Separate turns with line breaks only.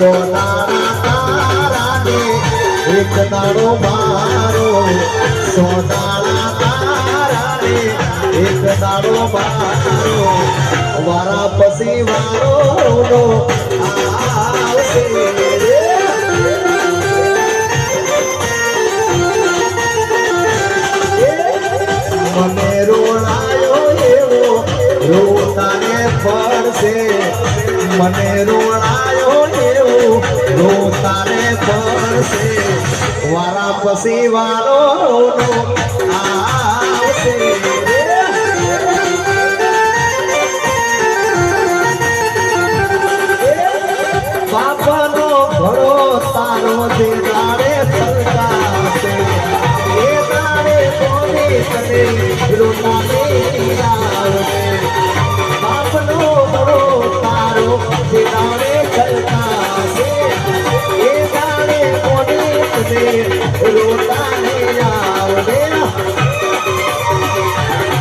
સોનાના તારાને એક દાડો મારો સોનાના તારાને એક દાડો મારો વારા પછી વારો નો આવશે રે. મને રોણાયો એવો રોતાને પડશે મને રોણાયો પછી વારો બાપાનો ભરો તારો જે તારે